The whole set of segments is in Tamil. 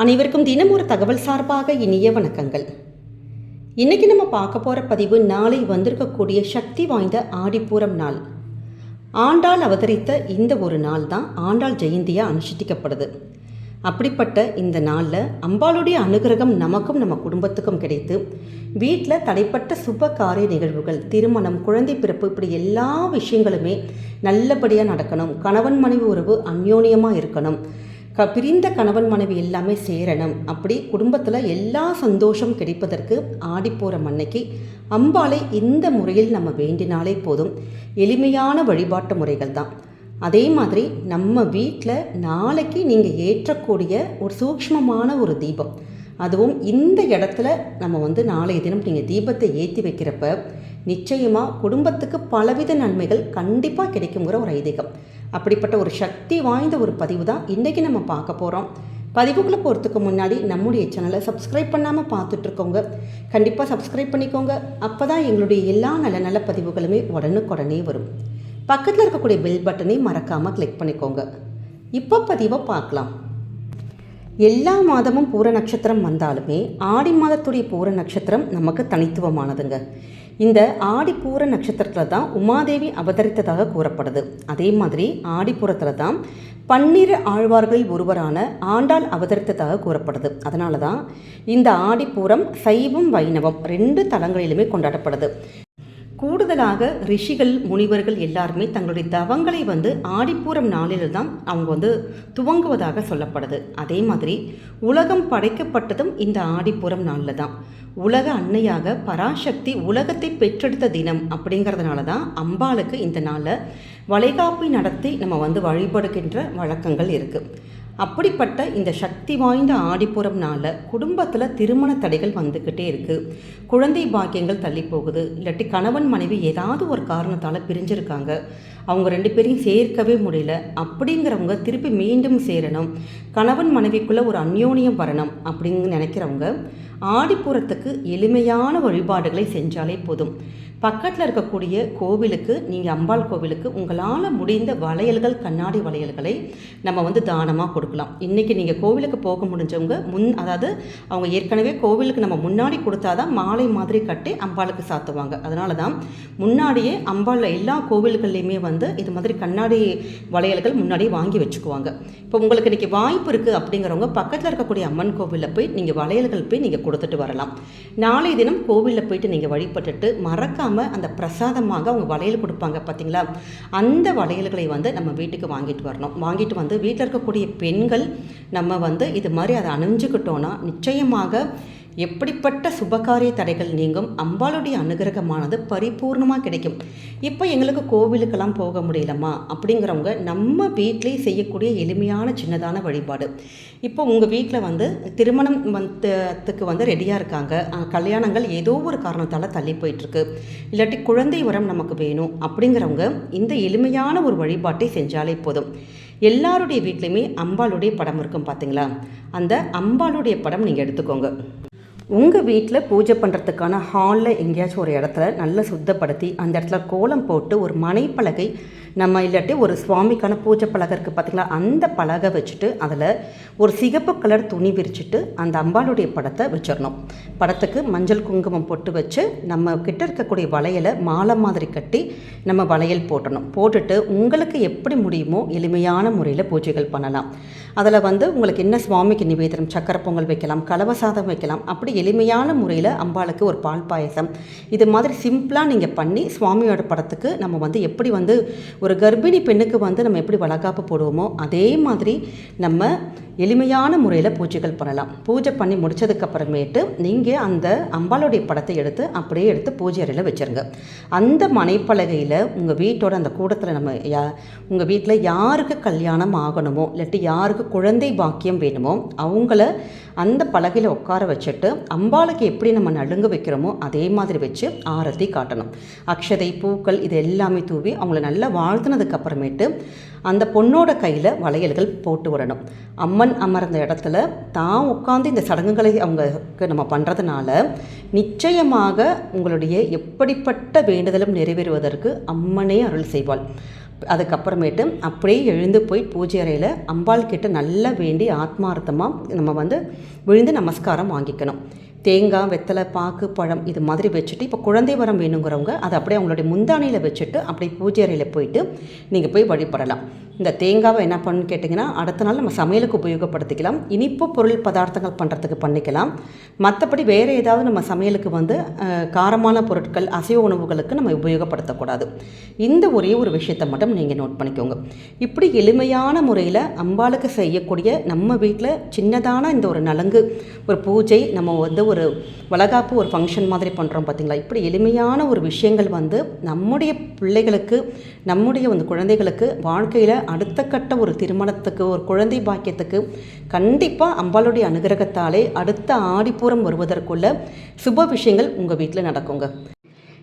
அனைவருக்கும் தினம் ஒரு தகவல் சார்பாக இனிய வணக்கங்கள். இன்னைக்கு நம்ம பார்க்க போகிற பதிவு நாளை வந்திருக்கக்கூடிய சக்தி வாய்ந்த ஆடிப்பூரம் நாள். ஆண்டாள் அவதரித்த இந்த ஒரு நாள் தான் ஆண்டாள் ஜெயந்தியாக அனுஷ்டிக்கப்படுது. அப்படிப்பட்ட இந்த நாளில் அம்பாளுடைய அனுகிரகம் நமக்கும் நம்ம குடும்பத்துக்கும் கிடைத்து வீட்டில் தடைப்பட்ட சுப காரிய நிகழ்வுகள் திருமணம் குழந்தை பிறப்பு இப்படி எல்லா விஷயங்களுமே நல்லபடியாக நடக்கணும். கணவன் மனைவி உறவு அந்யோன்யமாக இருக்கணும். க பிரிந்த கணவன் மனைவி எல்லாமே சேரணும். அப்படி குடும்பத்தில் எல்லா சந்தோஷம் கிடைப்பதற்கு ஆடிப்போகிற அன்னைக்கு அம்பாளை இந்த முறையில் நம்ம வேண்டினாலே போதும். எளிமையான வழிபாட்டு முறைகள் தான். அதே மாதிரி நம்ம வீட்டில் நாளைக்கு நீங்கள் ஏற்றக்கூடிய ஒரு சூக்ஷ்மமான ஒரு தீபம். அதுவும் இந்த இடத்துல நம்ம வந்து நாளைய தினம் நீங்கள் தீபத்தை ஏற்றி வைக்கிறப்ப நிச்சயமாக குடும்பத்துக்கு பலவித நன்மைகள் கண்டிப்பாக கிடைக்குங்கிற ஒரு ஐதீகம். அப்படிப்பட்ட ஒரு சக்தி வாய்ந்த ஒரு பதிவு தான் இன்றைக்கி நம்ம பார்க்க போகிறோம் பதிவுக்குள்ளே போகிறதுக்கு முன்னாடி நம்முடைய சேனலை சப்ஸ்கிரைப் பண்ணாமல் பார்த்துட்ருக்கோங்க கண்டிப்பாக சப்ஸ்கிரைப் பண்ணிக்கோங்க. அப்போ தான் எங்களுடைய எல்லா நல்ல நல்ல பதிவுகளுமே உடனுக்குடனே வரும். பக்கத்தில் இருக்கக்கூடிய பெல் பட்டனை மறக்காமல் கிளிக் பண்ணிக்கோங்க. இப்போ பதிவை பார்க்கலாம். எல்லா மாதமும் பூர நட்சத்திரம் வந்தாலுமே ஆடி மாதத்துடைய பூர நட்சத்திரம் நமக்கு தனித்துவமானதுங்க. இந்த ஆடிப்பூர நட்சத்திரத்தில் தான் உமாதேவி அவதரித்ததாக கூறப்படுது. அதே மாதிரி ஆடிப்புறத்தில் தான் பன்னிரு ஆழ்வார்களில் ஒருவரான ஆண்டாள் அவதரித்ததாக கூறப்படுது. அதனால தான் இந்த ஆடிப்பூரம் சைவம் வைணவம் ரெண்டு தலங்களிலுமே கொண்டாடப்படுது. கூடுதலாக ரிஷிகள் முனிவர்கள் எல்லாருமே தங்களுடைய தவங்களை வந்து ஆடிப்பூரம் நாளில் தான் அவங்க வந்து துவங்குவதாக சொல்லப்படுது. அதே மாதிரி உலகம் படைக்கப்பட்டதும் இந்த ஆடிப்பூரம் நாளில் தான் உலக அன்னையாக பராசக்தி உலகத்தை பெற்றெடுத்த தினம் அப்படிங்கிறதுனால தான் அம்பாளுக்கு இந்த நாளில் வளைகாப்பை நடத்தி நம்ம வந்து வழிபடுகின்ற வழக்கங்கள் இருக்குது அப்படிப்பட்ட இந்த சக்தி வாய்ந்த ஆடிப்புறம்னால குடும்பத்தில் திருமண தடைகள் வந்துக்கிட்டே இருக்குது குழந்தை பாக்கியங்கள் தள்ளி போகுது. இல்லாட்டி கணவன் மனைவி ஏதாவது ஒரு காரணத்தால் பிரிஞ்சிருக்காங்க. அவங்க ரெண்டு பேரையும் சேர்க்கவே முடியல. அப்படிங்கிறவங்க திருப்பி மீண்டும் சேரணும். கணவன் மனைவிக்குள்ளே ஒரு அந்யோனியம் வரணும் அப்படின்னு நினைக்கிறவங்க ஆடிப்புறத்துக்கு எளிமையான வழிபாடுகளை செஞ்சாலே போதும். பக்கத்தில் இருக்கக்கூடிய கோவிலுக்கு நீங்கள் அம்பாள் கோவிலுக்கு உங்களால் முடிந்த வளையல்கள் கண்ணாடி வளையல்களை நம்ம வந்து தானமாக கொடுக்கலாம். இன்றைக்கி நீங்கள் கோவிலுக்கு போக முடிஞ்சவங்க முன் அதாவது அவங்க ஏற்கனவே கோவிலுக்கு நம்ம முன்னாடி கொடுத்தா தான் மாலை மாதிரி கட்டி அம்பாளுக்கு சாத்துவாங்க. அதனால தான் முன்னாடியே அம்பாளில் எல்லா கோவில்கள்லையுமே வந்து இது மாதிரி கண்ணாடி வளையல்கள் முன்னாடியே வாங்கி வச்சுக்குவாங்க. இப்போ உங்களுக்கு இன்றைக்கி வாய்ப்பு இருக்குது அப்படிங்கிறவங்க பக்கத்தில் இருக்கக்கூடிய அம்மன் கோவிலில் போய் நீங்கள் வளையல்கள் போய் நீங்கள் கொடுத்துட்டு வரலாம். நாளை தினம் கோவிலில் போயிட்டு நீங்கள் வழிபட்டுட்டு மறக்காமல் அந்த பிரசாதமாக அவங்க வளையல் கொடுப்பாங்க பார்த்தீங்களா அந்த வளையல்களை வந்து நம்ம வீட்டுக்கு வாங்கிட்டு வரணும். வாங்கிட்டு வந்து வீட்டில் இருக்கக்கூடிய பெண்கள் நம்ம வந்து இது மாதிரி அதை அணிஞ்சுக்கிட்டோன்னா நிச்சயமாக எப்படிப்பட்ட சுபகாரிய தடைகள் நீங்கும் அம்பாளுடைய அனுகிரகமானது பரிபூர்ணமாக கிடைக்கும். இப்போ எங்களுக்கு கோவிலுக்கெல்லாம் போக முடியலம்மா அப்படிங்கிறவங்க நம்ம வீட்டிலே செய்யக்கூடிய எளிமையான சின்னதான வழிபாடு. இப்போ உங்கள் வீட்டில் வந்து திருமணம் வந்ததுக்கு வந்து ரெடியாக இருக்காங்க. கல்யாணங்கள் ஏதோ ஒரு காரணத்தால் தள்ளி போயிட்டுருக்கு. இல்லாட்டி குழந்தை வரம் நமக்கு வேணும் அப்படிங்கிறவங்க இந்த எளிமையான ஒரு வழிபாட்டை செஞ்சாலே போதும். எல்லாருடைய வீட்லேயுமே அம்பாளுடைய படம் இருக்கும் பார்த்தீங்களா அந்த அம்பாளுடைய படம் நீங்கள் எடுத்துக்கோங்க. உங்கள் வீட்டில் பூஜை பண்ணுறதுக்கான ஹாலில் எங்கேயாச்சும் ஒரு இடத்துல நல்லா சுத்தப்படுத்தி அந்த இடத்துல கோலம் போட்டு ஒரு மனைப்பலகை நம்ம இல்லாட்டி ஒரு சுவாமிக்கான பூஜை பலகை இருக்குது பார்த்தீங்களா அந்த பலகை வச்சுட்டு அதில் ஒரு சிகப்பு கலர் துணி விரிச்சிட்டு அந்த அம்பாளுடைய படத்தை வச்சிடணும். படத்துக்கு மஞ்சள் குங்குமம் பொட்டு வச்சு நம்ம கிட்ட இருக்கக்கூடிய வளையலை மாலை மாதிரி கட்டி நம்ம வளையல் போட்டணும். போட்டுட்டு உங்களுக்கு எப்படி முடியுமோ எளிமையான முறையில் பூஜைகள் பண்ணலாம். அதில் வந்து உங்களுக்கு என்ன சுவாமிக்கு நிவேதனம் சக்கரை பொங்கல் வைக்கலாம் கலவசாதம் வைக்கலாம் அப்படி எளிமையான முறையில் அம்பாளுக்கு ஒரு பால் பாயசம். இது மாதிரி சிம்பிளாக நீங்கள் பண்ணி சுவாமியோட படத்துக்கு நம்ம வந்து எப்படி வந்து ஒரு கர்ப்பிணி பெண்ணுக்கு வந்து நம்ம எப்படி வளகாப்பு போடுவோமோ அதே மாதிரி நம்ம எளிமையான முறையில் பூஜைகள் பண்ணலாம். பூஜை பண்ணி முடிச்சதுக்கப்புறமேட்டு நீங்கள் அந்த அம்பாளுடைய படத்தை எடுத்து அப்படியே எடுத்து பூஜை அறையில் வச்சுருங்க. அந்த மனைப்பலகையில் உங்கள் வீட்டோட அந்த கூடத்தில் நம்ம யா உங்கள் வீட்டில் யாருக்கு கல்யாணம் ஆகணுமோ இல்லாட்டி யாருக்கு குழந்தை பாக்கியம் வேணுமோ அவங்கள அந்த பலகையில் உட்கார வச்சுட்டு அம்பாளுக்கு எப்படி நம்ம நலுங்கு வைக்கிறோமோ அதே மாதிரி வச்சு ஆரத்தி காட்டணும். அக்ஷதை பூக்கள் இது எல்லாமே தூவி அவங்கள நல்லா வாழ்த்தினதுக்கு அப்புறமேட்டு அந்த பொண்ணோட கையில் வளையல்கள் போட்டு விடணும். அம்மன் அமர்ந்த இடத்துல தான் உட்காந்து இந்த சடங்குகளை அவங்களுக்கு நம்ம பண்ணுறதுனால நிச்சயமாக உங்களுடைய எப்படிப்பட்ட வேண்டுதலும் நிறைவேறுவதற்கு அம்மனே அருள் செய்வாள். அதுக்கப்புறமேட்டு அப்படியே எழுந்து போய் பூஜை அறையில் அம்பாள் கிட்ட நல்லா வேண்டி ஆத்மார்த்தமாக நம்ம வந்து விழுந்து நமஸ்காரம் வாங்கிக்கணும். தேங்காய் வெத்தலை பாக்கு பழம் இது மாதிரி வச்சுட்டு இப்போ குழந்தை வரம் வேணுங்கிறவங்க அதை அப்படியே அவங்களுடைய முந்தானையில் வச்சுட்டு அப்படியே பூஜை அறையில் போயிட்டு நீங்கள் போய் வழிபடலாம். இந்த தேங்காவை என்ன பண்ணுன்னு கேட்டிங்கன்னா அடுத்த நாள் நம்ம சமையலுக்கு உபயோகப்படுத்திக்கலாம். இனிப்பு பொருள் பதார்த்தங்கள் பண்ணுறதுக்கு பண்ணிக்கலாம். மற்றபடி வேறு ஏதாவது நம்ம சமையலுக்கு வந்து காரமான பொருட்கள் அசைவ உணவுகளுக்கு நம்ம உபயோகப்படுத்தக்கூடாது. இந்த ஒரே ஒரு விஷயத்தை மட்டும் நீங்கள் நோட் பண்ணிக்கோங்க. இப்படி எளிமையான முறையில் அம்பாளுக்கு செய்யக்கூடிய நம்ம வீட்டில் சின்னதான இந்த ஒரு நலங்கு ஒரு பூஜை நம்ம வந்து ஒரு வளகாப்பு ஒரு ஃபங்க்ஷன் மாதிரி பண்ணுறோம் பார்த்தீங்களா இப்படி எளிமையான ஒரு விஷயங்கள் வந்து நம்முடைய பிள்ளைகளுக்கு நம்முடைய வந்து குழந்தைகளுக்கு வாழ்க்கையில் அடுத்த கட்ட ஒரு திருமணத்துக்கு ஒரு குழந்தை பாக்கியத்துக்கு கண்டிப்பாக அம்பாளுடைய அனுகிரகத்தாலே அடுத்த ஆடிப்பூரம் வருவதற்குள்ள சுப விஷயங்கள் உங்கள் வீட்டில் நடக்குங்க.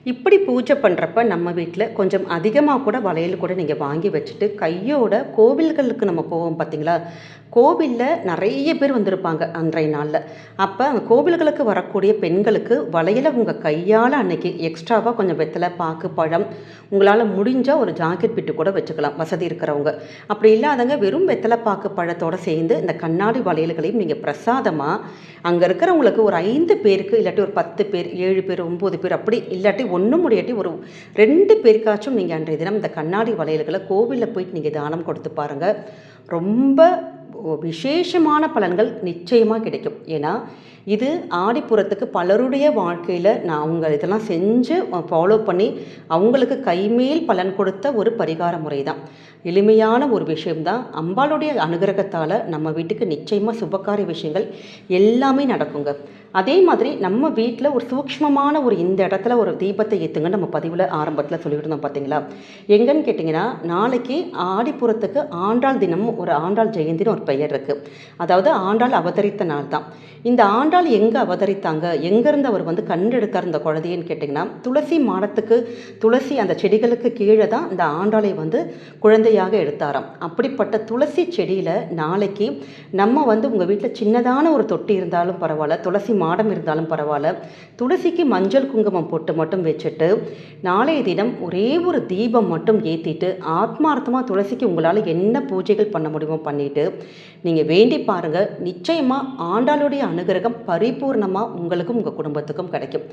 இப்படி பூஜை பண்ணுறப்ப நம்ம வீட்டில் கொஞ்சம் அதிகமாக கூட வளையல் கூட நீங்கள் வாங்கி வச்சுட்டு கையோட கோவில்களுக்கு நம்ம போவோம் பார்த்தீங்களா கோவிலில் நிறைய பேர் வந்திருப்பாங்க அன்றைய நாளில். அப்போ அந்த கோவில்களுக்கு வரக்கூடிய பெண்களுக்கு வளையலை உங்கள் கையால் அன்னைக்கு எக்ஸ்ட்ராவாக கொஞ்சம் வெத்தலை பாக்கு பழம் உங்களால் முடிஞ்சால் ஒரு ஜாக்கெட் பிட்டு கூட வச்சுக்கலாம் வசதி இருக்கிறவங்க. அப்படி இல்லாதவங்க வெறும் வெத்தலை பாக்கு பழத்தோடு சேர்ந்து இந்த கண்ணாடி வளையல்களையும் நீங்கள் பிரசாதமாக அங்கே இருக்கிறவங்களுக்கு ஒரு ஐந்து பேருக்கு இல்லாட்டி ஒரு பத்து பேர் ஏழு பேர் ஒம்பது பேர் அப்படி இல்லாட்டி ஒன்றும் முடியாட்டி ஒரு ரெண்டு பேருக்காச்சும் நீங்கள் அன்றைய தினம் இந்த கண்ணாடி வளையல்களை கோவிலில் போயிட்டு நீங்கள் தானம் கொடுத்து பாருங்கள் ரொம்ப விசேஷமான பலன்கள் நிச்சயமாக கிடைக்கும். ஏன்னா இது ஆடிப்புறத்துக்கு பலருடைய வாழ்க்கையில் நான் அவங்க இதெல்லாம் செஞ்சு ஃபாலோ பண்ணி அவங்களுக்கு கைமேல் பலன் கொடுத்த ஒரு பரிகார முறை தான் எளிமையான ஒரு விஷயம்தான். அம்பாளுடைய அனுகிரகத்தால் நம்ம வீட்டுக்கு நிச்சயமாக சுபகாரிய விஷயங்கள் எல்லாமே நடக்குங்க. அதே மாதிரி நம்ம வீட்டில் ஒரு சூக்ஷ்மமான ஒரு இந்த இடத்துல ஒரு தீபத்தை ஏற்றுங்க நம்ம பதிவில் ஆரம்பத்தில் சொல்லிட்டு பார்த்தீங்களா எங்கன்னு கேட்டிங்கன்னா நாளைக்கு ஆடிப்புறத்துக்கு ஆண்டாள் தினம் ஒரு ஆண்டாள் ஜெயந்தின்னு ஒரு பெயர் இருக்குது அதாவது ஆண்டாள் அவதரித்த நாள் தான். இந்த ஆண்டாள் எங்கே அவதரித்தாங்க? எங்கேருந்து அவர் வந்து கண்டெடுத்தார் இந்த குழந்தைன்னு கேட்டிங்கன்னா துளசி மாடத்துக்கு துளசி அந்த செடிகளுக்கு கீழே தான் இந்த ஆண்டாளை வந்து குழந்தையாக எடுத்தாராம். அப்படிப்பட்ட துளசி செடியில் நாளைக்கு நம்ம வந்து உங்கள் வீட்டில் சின்னதான ஒரு தொட்டி இருந்தாலும் பரவாயில்ல துளசி மாடம் இருந்தாலும் பரவாயில்ல. துளசிக்கு மஞ்சள் குங்குமம் போட்டு மட்டும் வச்சுட்டு நாளைய தினம் ஒரே ஒரு தீபம் மட்டும் ஏற்றிட்டு ஆத்மார்த்தமாக துளசிக்கு உங்களால் என்ன பூஜைகள் பண்ண முடியுமோ பண்ணிவிட்டு நீங்கள் வேண்டி பாருங்கள் நிச்சயமாக ஆண்டாளுடைய அனுகிரகம் பரிபூர்ணமாக உங்களுக்கும் உங்கள் குடும்பத்துக்கும் கிடைக்கும்.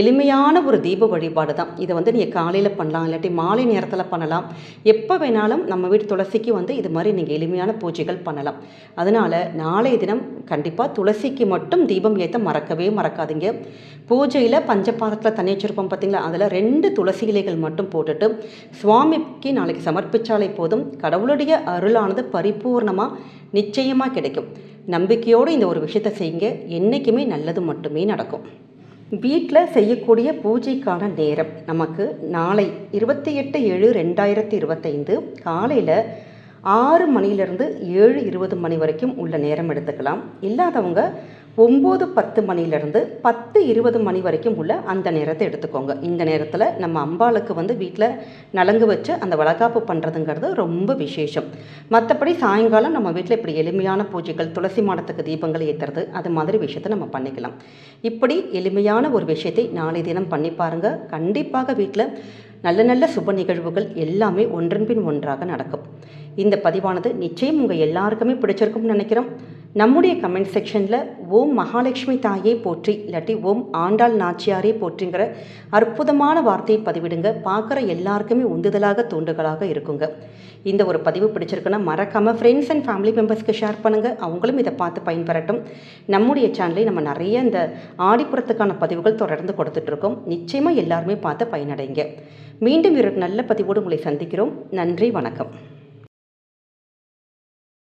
எளிமையான ஒரு தீப வழிபாடு தான். இதை வந்து நீங்கள் காலையில் பண்ணலாம் இல்லாட்டி மாலை நேரத்தில் பண்ணலாம். எப்போ வேணாலும் நம்ம வீட்டு துளசிக்கு வந்து இது மாதிரி நீங்கள் எளிமையான பூஜைகள் பண்ணலாம். அதனால் நாளைய தினம் கண்டிப்பாக துளசிக்கு மட்டும் தீபம் ஏற்ற மறக்கவே மறக்காதீங்க. பூஜையில் பஞ்சபாதத்தில் தண்ணி வச்சுருப்போம் பார்த்தீங்களா அதில் ரெண்டு துளசி இலைகள் மட்டும் போட்டுட்டு சுவாமிக்கு நாளைக்கு சமர்ப்பித்தாலே போதும். கடவுளுடைய அருளானது பரிபூர்ணமாக நிச்சயமாக கிடைக்கும். நம்பிக்கையோடு இந்த ஒரு விஷயத்தை செய்யுங்க. என்றைக்குமே நல்லது மட்டுமே நடக்கும். வீட்டில் செய்யக்கூடிய பூஜைக்கான நேரம். நமக்கு நாளை இருபத்தி எட்டு ஏழு ரெண்டாயிரத்தி இருபத்தைந்து காலையில் ஆறு மணிலிருந்து ஏழு இருபது மணி வரைக்கும் உள்ள நேரம் எடுத்துக்கலாம். இல்லாதவங்க ஒம்பது பத்து மணிலேருந்து பத்து இருபது மணி வரைக்கும் உள்ள அந்த நேரத்தை எடுத்துக்கோங்க. இந்த நேரத்தில் நம்ம அம்பாளுக்கு வந்து வீட்டில் நலங்கு வச்சு அந்த வளகாப்பு பண்ணுறதுங்கிறது ரொம்ப விசேஷம். மற்றபடி சாயங்காலம் நம்ம வீட்டில் இப்படி எளிமையான பூஜைகள் துளசி மாடத்துக்கு தீபங்கள் ஏற்றுறது அது மாதிரி விஷயத்தை நம்ம பண்ணிக்கலாம். இப்படி எளிமையான ஒரு விஷயத்தை நாளை தினம் பண்ணி பாருங்கள் கண்டிப்பாக வீட்டில் நல்ல நல்ல சுப நிகழ்வுகள் எல்லாமே ஒன்றன் பின் ஒன்றாக நடக்கும். இந்த பதிவானது நிச்சயம் உங்கள் எல்லாருக்குமே பிடிச்சிருக்கும்னு நினைக்கிறோம். நம்முடைய கமெண்ட் செக்ஷனில் ஓம் மகாலட்சுமி தாயே போற்றி இல்லாட்டி ஓம் ஆண்டாள் நாச்சியாரே போற்றிங்கிற அற்புதமான வார்த்தையை பதிவிடுங்க. பார்க்குற எல்லாருக்குமே உந்துதலாக தூண்டுகளாக இருக்குங்க. இந்த ஒரு பதிவு பிடிச்சிருக்குன்னா மறக்காமல் ஃப்ரெண்ட்ஸ் அண்ட் ஃபேமிலி மெம்பர்ஸ்க்கு ஷேர் பண்ணுங்கள் அவங்களும் இதை பார்த்து பயன்பெறட்டும். நம்முடைய சேனலை நம்ம நிறைய இந்த ஆடிப்புறத்துக்கான பதிவுகள் தொடர்ந்து கொடுத்துட்ருக்கோம். நிச்சயமாக எல்லாருமே பார்த்து பயனடைங்க. மீண்டும் ஒரு நல்ல பதிவோடு உங்களை சந்திக்கிறோம். நன்றி வணக்கம்.